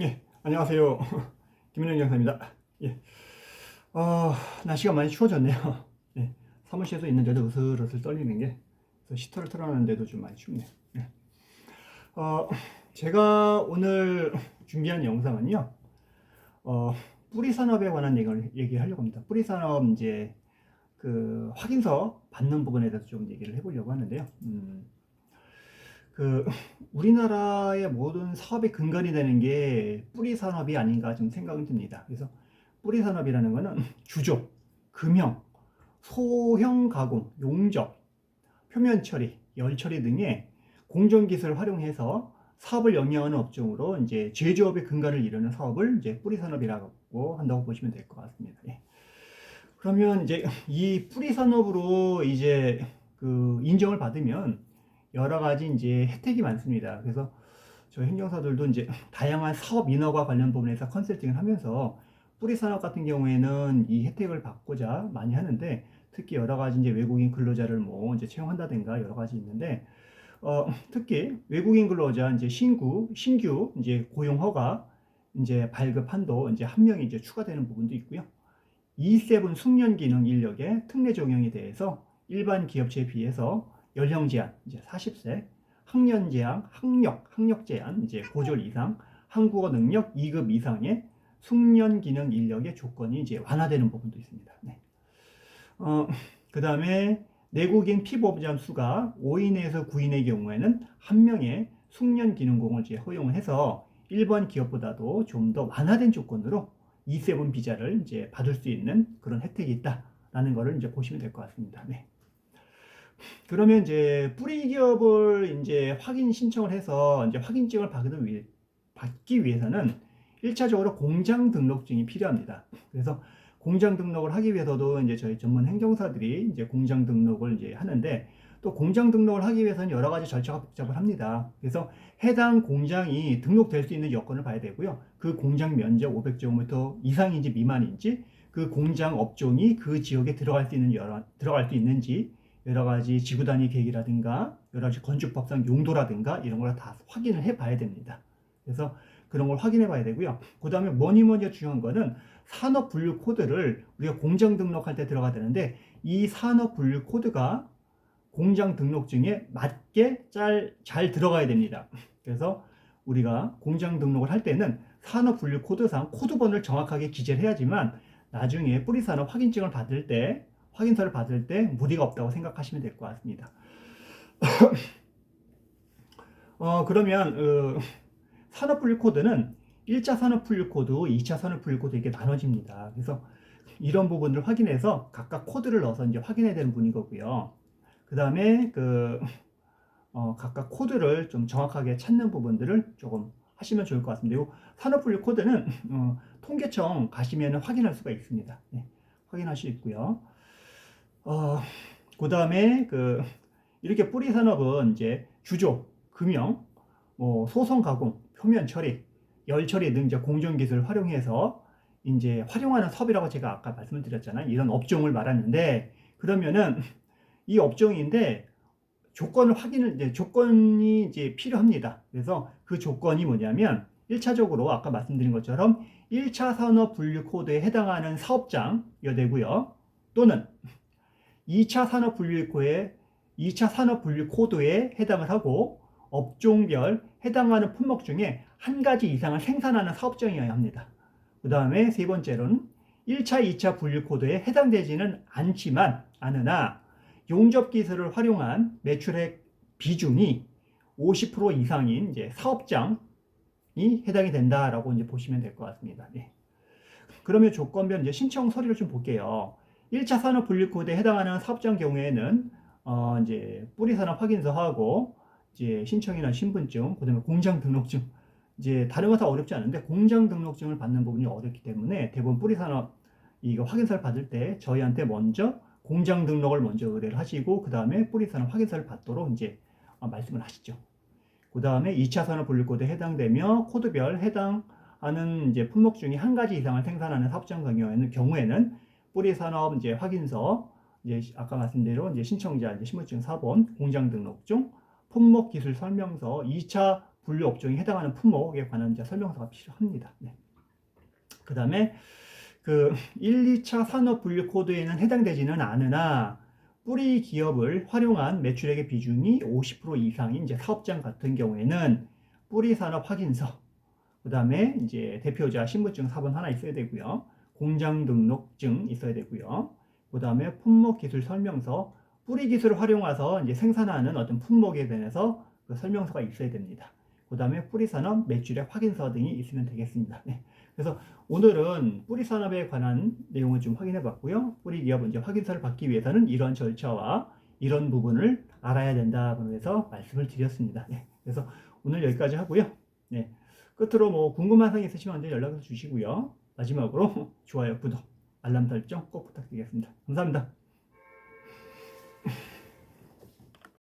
예, 안녕하세요. 김은영 장사입니다. 예. 어, 날씨가 많이 추워졌네요. 예, 사무실에서 있는데도 으슬으슬 떨리는 게, 시터를 틀어놨는데도 좀 많이 춥네요. 예. 어, 제가 오늘 준비한 영상은요, 어, 뿌리 산업에 관한 얘기를 얘기하려고 합니다. 뿌리 산업 이제 그 확인서 받는 부분에 대해서 좀 얘기를 해보려고 하는데요. 음, 그 우리나라의 모든 사업의 근간이 되는 게 뿌리 산업이 아닌가 좀 생각이 듭니다. 그래서 뿌리 산업이라는 거는 주조, 금형, 소형 가공, 용접, 표면 처리, 열 처리 등의 공정 기술을 활용해서 사업을 영위하는 업종으로 이제 제조업의 근간을 이루는 사업을 이제 뿌리 산업이라고 한다고 보시면 될 것 같습니다. 예. 그러면 이제 이 뿌리 산업으로 이제 그 인정을 받으면 여러 가지 이제 혜택이 많습니다. 그래서 저희 행정사들도 이제 다양한 사업 인허가 관련 부분에서 컨설팅을 하면서 뿌리 산업 같은 경우에는 이 혜택을 받고자 많이 하는데 특히 여러 가지 이제 외국인 근로자를 뭐 이제 채용한다든가 여러 가지 있는데 어, 특히 외국인 근로자 이제 신구 신규 이제 고용 허가 이제 발급 한도 이제 한 명이 이제 추가되는 부분도 있고요. E7 숙련 기능 인력의 특례 적용에 대해서 일반 기업체에 비해서 연령 제한 이제 40세, 학년 제한, 학력, 학력 제한 이제 고졸 이상, 한국어 능력 2급 이상의 숙련 기능 인력의 조건이 이제 완화되는 부분도 있습니다. 네. 어, 그 다음에 내국인 피보호자 수가 5인에서 9인의 경우에는 한 명의 숙련 기능공을 이제 허용해서 일반 기업보다도 좀 더 완화된 조건으로 E7 비자를 이제 받을 수 있는 그런 혜택이 있다라는 것을 이제 보시면 될 것 같습니다. 네. 그러면 이제 뿌리 기업을 이제 확인 신청을 해서 이제 확인증을 받기, 위해, 받기 위해서는 1차적으로 공장 등록증이 필요합니다. 그래서 공장 등록을 하기 위해서도 이제 저희 전문 행정사들이 이제 공장 등록을 이제 하는데 또 공장 등록을 하기 위해서는 여러 가지 절차가 복잡을 합니다. 그래서 해당 공장이 등록될 수 있는 여건을 봐야 되고요. 그 공장 면적 500제곱미터 이상인지 미만인지 그 공장 업종이 그 지역에 들어갈 수 있는 여러, 들어갈 수 있는지 여러 가지 지구 단위 계획이라든가 여러 가지 건축법상 용도라든가 이런 걸 다 확인을 해 봐야 됩니다. 그래서 그런 걸 확인해 봐야 되고요. 그 다음에 뭐니 뭐니 중요한 거는 산업 분류 코드를 우리가 공장 등록할 때 들어가야 되는데 이 산업 분류 코드가 공장 등록증에 맞게 잘, 잘 들어가야 됩니다. 그래서 우리가 공장 등록을 할 때는 산업 분류 코드상 코드번호를 정확하게 기재를 해야지만 나중에 뿌리산업 확인증을 받을 때 확인서를 받을 때 무리가 없다고 생각하시면 될 것 같습니다. 어, 그러면 어, 산업분류 코드는 1차 산업분류 코드, 2차 산업분류 코드 이렇게 나눠집니다. 그래서 이런 부분을 확인해서 각각 코드를 넣어서 이제 확인해야 되는 분이 거고요. 그 다음에 그 어, 각각 코드를 좀 정확하게 찾는 부분들을 조금 하시면 좋을 것. 이 산업분류 코드는 어, 통계청 가시면 확인할 수가 있습니다. 네, 확인할 수 있고요. 어, 그 다음에 그 이렇게 뿌리 산업은 이제 주조, 금형, 뭐 소성 가공, 표면 처리, 열 처리 등 이제 공정 기술을 활용해서 이제 활용하는 사업이라고 제가 아까 말씀을 드렸잖아요. 이런 업종을 말하는데 그러면은 이 업종인데 조건을 확인을 이제 조건이 이제 필요합니다. 그래서 그 조건이 뭐냐면 1차적으로 아까 말씀드린 것처럼 1차 산업 분류 코드에 해당하는 사업장이어야 되고요. 또는 2차 산업 분류 코드에 2차 산업 분류 코드에 해당을 하고 업종별 해당하는 품목 중에 한 가지 이상을 생산하는 사업장이어야 합니다. 그 다음에 세 번째로는 1차, 2차 분류 코드에 해당되지는 않지만 않으나 용접 기술을 활용한 매출액 비중이 50% 이상인 이제 사업장이 해당이 된다라고 이제 보시면 될 것 같습니다. 네. 그러면 조건별 이제 신청 서류를 좀 볼게요. 1차 산업 분류 코드에 해당하는 사업장 경우에는 어 이제 뿌리 산업 확인서하고 이제 신청이나 신분증, 그다음에 공장 등록증 이제 다른 거다 어렵지 않은데 공장 등록증을 받는 부분이 어렵기 때문에 대부분 뿌리 산업 이거 확인서를 받을 때 저희한테 먼저 공장 등록을 먼저 의뢰를 하시고 그 다음에 뿌리 산업 확인서를 받도록 이제 어, 말씀을 하시죠. 그 다음에 2차 산업 분류 코드에 해당되며 코드별 해당하는 이제 품목 중에 한 가지 이상을 생산하는 사업장 경우에는 경우에는 뿌리 산업 이제 확인서 이제 아까 말씀드린 대로 이제 신청자 이제 신분증 사본 공장 등록증 품목 기술 설명서 2차 분류 업종에 해당하는 품목에 관한 이제 설명서가 필요합니다. 네. 그 다음에 그 1, 2차 산업 분류 코드에는 해당되지는 않으나 뿌리 기업을 활용한 매출액의 비중이 50% 이상인 이제 사업장 같은 경우에는 뿌리 산업 확인서, 그 다음에 이제 대표자 신분증 사본 하나 있어야 되고요. 공장 등록증 있어야 되고요. 그 다음에 품목 기술 설명서, 뿌리 기술을 활용해서 이제 생산하는 어떤 품목에 대해서 그 설명서가 있어야 됩니다. 그 다음에 뿌리 산업 매출액 확인서 등이 있으면 되겠습니다. 네. 그래서 오늘은 뿌리 산업에 관한 내용을 좀 확인해 봤고요. 뿌리 기업 이제 확인서를 받기 위해서는 이런 절차와 이런 부분을 알아야 된다고 해서 말씀을 드렸습니다. 네. 그래서 오늘 여기까지 하고요. 네. 끝으로 뭐 궁금한 사항 있으시면 연락을 주시고요. 마지막으로 좋아요, 구독, 알람 설정 꼭 부탁드리겠습니다. 감사합니다.